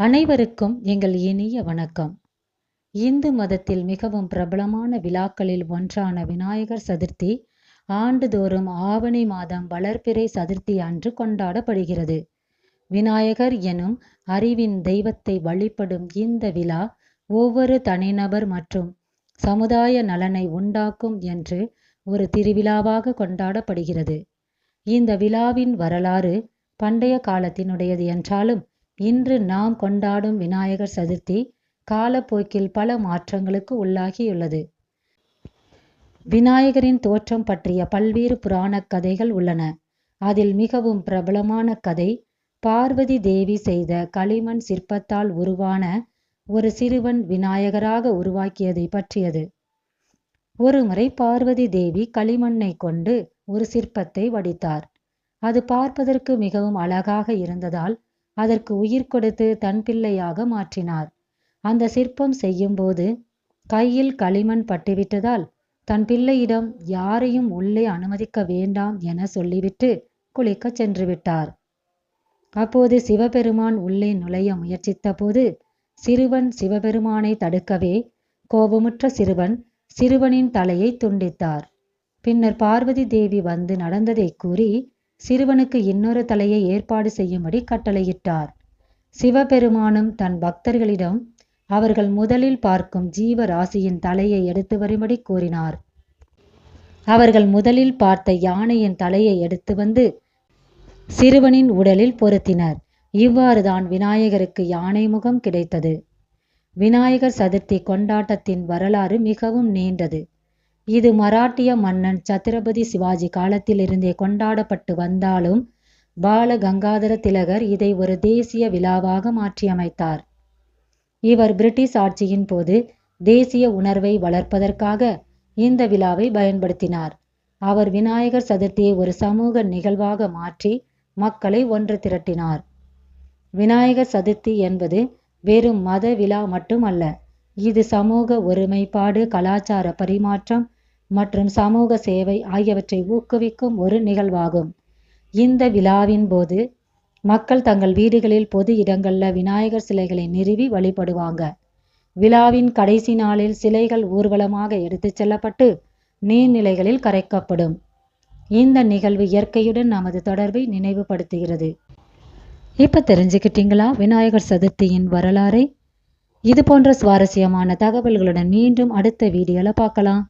அனைவருக்கும் எங்கள் இனிய வணக்கம். இந்து மதத்தில் மிகவும் பிரபலமான விழாக்களில் ஒன்றான விநாயகர் சதுர்த்தி ஆண்டுதோறும் ஆவணி மாதம் வளர்பிறை சதுர்த்தி அன்று கொண்டாடப்படுகிறது. விநாயகர் எனும் அறிவின் தெய்வத்தை வழிபடும் இந்த விழா ஒவ்வொரு தனிநபர் மற்றும் சமுதாய நலனை உண்டாக்கும் என்று ஒரு திருவிழாவாக கொண்டாடப்படுகிறது. இந்த விழாவின் வரலாறு பண்டைய காலத்தினுடையது என்றாலும் இன்று நாம் கொண்டாடும் விநாயகர் சதுர்த்தி காலப்போக்கில் பல மாற்றங்களுக்கு உள்ளாகியுள்ளது. விநாயகரின் தோற்றம் பற்றிய பல்வேறு புராணக் கதைகள் உள்ளன. அதில் மிகவும் பிரபலமான கதை பார்வதி தேவி செய்த களிமண் சிற்பத்தால் உருவான ஒரு சிறுவன் விநாயகராக உருவாக்கியதை பற்றியது. ஒருமுறை பார்வதி தேவி களிமண்ணை கொண்டு ஒரு சிற்பத்தை வடித்தார். அது பார்ப்பதற்கு மிகவும் அழகாக இருந்ததால் அதற்கு உயிர் கொடுத்து தன் பிள்ளையாக மாற்றினார். அந்த சிற்பம் செய்யும்போது கையில் களிமண் பட்டுவிட்டதால் தன் பிள்ளையிடம் யாரையும் உள்ளே அனுமதிக்க வேண்டாம் என சொல்லிவிட்டு குளிக்கச் சென்று விட்டார் அப்போது சிவபெருமான் உள்ளே நுழைய முயற்சித்த போது சிறுவன் சிவபெருமானை தடுக்கவே கோபமுற்ற சிறுவன் சிறுவனின் தலையை துண்டித்தார். பின்னர் பார்வதி தேவி வந்து நடந்ததை கூறி சிறுவனுக்கு இன்னொரு தலையை ஏற்பாடு செய்யும்படி கட்டளையிட்டார். சிவபெருமானும் தன் பக்தர்களிடம் அவர்கள் முதலில் பார்க்கும் ஜீவராசியின் தலையை எடுத்து வரும்படி கூறினார். அவர்கள் முதலில் பார்த்த யானையின் தலையை எடுத்து வந்து சிறுவனின் உடலில் பொருத்தினர். இவ்வாறுதான் விநாயகருக்கு யானை முகம் கிடைத்தது. விநாயகர் சதுர்த்தி கொண்டாட்டத்தின் வரலாறு மிகவும் நீண்டது. இது மராட்டிய மன்னன் சத்ரபதி சிவாஜி காலத்திலிருந்தே கொண்டாடப்பட்டு வந்தாலும் பால கங்காதர திலகர் இதை ஒரு தேசிய விழாவாக மாற்றியமைத்தார். இவர் பிரிட்டிஷ் ஆட்சியின் போது தேசிய உணர்வை வளர்ப்பதற்காக இந்த விழாவை பயன்படுத்தினார். அவர் விநாயகர் சதுர்த்தியை ஒரு சமூக நிகழ்வாக மாற்றி மக்களை ஒன்று திரட்டினார். விநாயகர் சதுர்த்தி என்பது வெறும் மத விழா மட்டுமல்ல இது சமூக ஒருமைப்பாடு கலாச்சார பரிமாற்றம் மற்றும் சமூக சேவை ஆகியவற்றை ஊக்குவிக்கும் ஒரு நிகழ்வாகும். இந்த விழாவின் போது மக்கள் தங்கள் வீடுகளில் பொது இடங்களில் விநாயகர் சிலைகளை நிறுவி வழிபடுவாங்க. விழாவின் கடைசி நாளில் சிலைகள் ஊர்வலமாக எடுத்துச் செல்லப்பட்டு நீர்நிலைகளில் கரைக்கப்படும். இந்த நிகழ்வு இயற்கையுடன் நமது தொடர்பை நினைவுபடுத்துகிறது. இப்போ தெரிஞ்சுக்கிட்டீங்களா விநாயகர் சதுர்த்தியின் வரலாறை? இது போன்ற சுவாரஸ்யமான தகவல்களுடன் மீண்டும் அடுத்த வீடியோவில் பார்க்கலாம்.